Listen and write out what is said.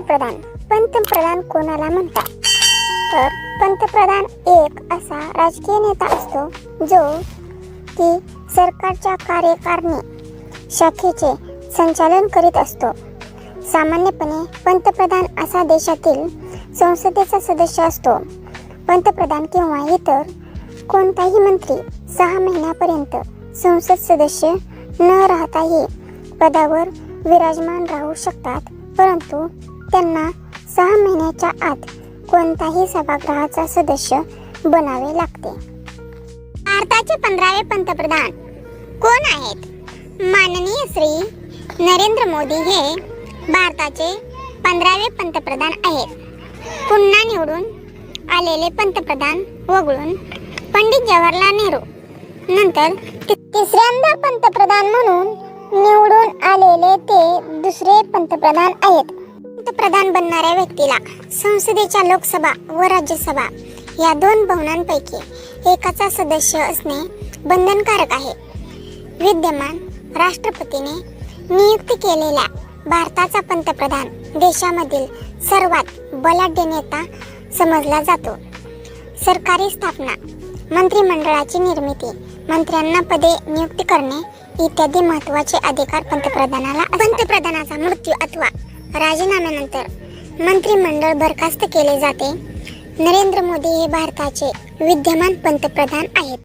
पंतप्रधान. पंतप्रधान कोणाला म्हणतात? तर पंतप्रधान एक असा राजकीय नेता असतो जो की सरकारच्या कार्यकारिणी शाखेचे संचालन करीत असतो. सामान्यपणे पंतप्रधान असा देशातील संसदेचा सदस्य असतो. पंतप्रधान किंवा इतर कोणताही मंत्री सहा महिन्यापर्यंत संसद सदस्य न राहताही पदावर विराजमान राहू शकतात. परंतु त्यांना सहा महिन्याच्या आत कोणताही सभागृहाचा सदस्य बनावे लागते. भारताचे पंधरावे पंतप्रधान कोण आहेत? माननीय श्री नरेंद्र मोदी हे भारताचे पंधरावे पंतप्रधान आहेत. पुन्हा निवडून आलेले पंतप्रधान वगळून पंडित जवाहरलाल नेहरू. नंतर तिसऱ्यांदा पंतप्रधान म्हणून निवडून आलेले ते दुसरे पंतप्रधान आहेत. पंतप्रधान बनणाऱ्या व्यक्तीला संसदेच्या लोकसभा व राज्यसभा या दोन भवनांपैकी एकाचा सदस्य असणे बंधनकारक आहे. विद्यमान राष्ट्रपतीने नियुक्त केलेल्या भारताचा पंतप्रधान देशामधील सर्वात बलाढ्य नेता समजला जातो. सरकारी स्थापना मंत्रिमंडळाची निर्मिती मंत्र्यांना पदे नियुक्ती करणे इत्यादी महत्त्वाचे अधिकार पंतप्रधानाला पंतप्रधानाचा मृत्यू अथवा राजीनाम्यानंतर मंत्रिमंडळ बरखास्त केले जाते. नरेंद्र मोदी हे भारताचे विद्यमान पंतप्रधान आहेत.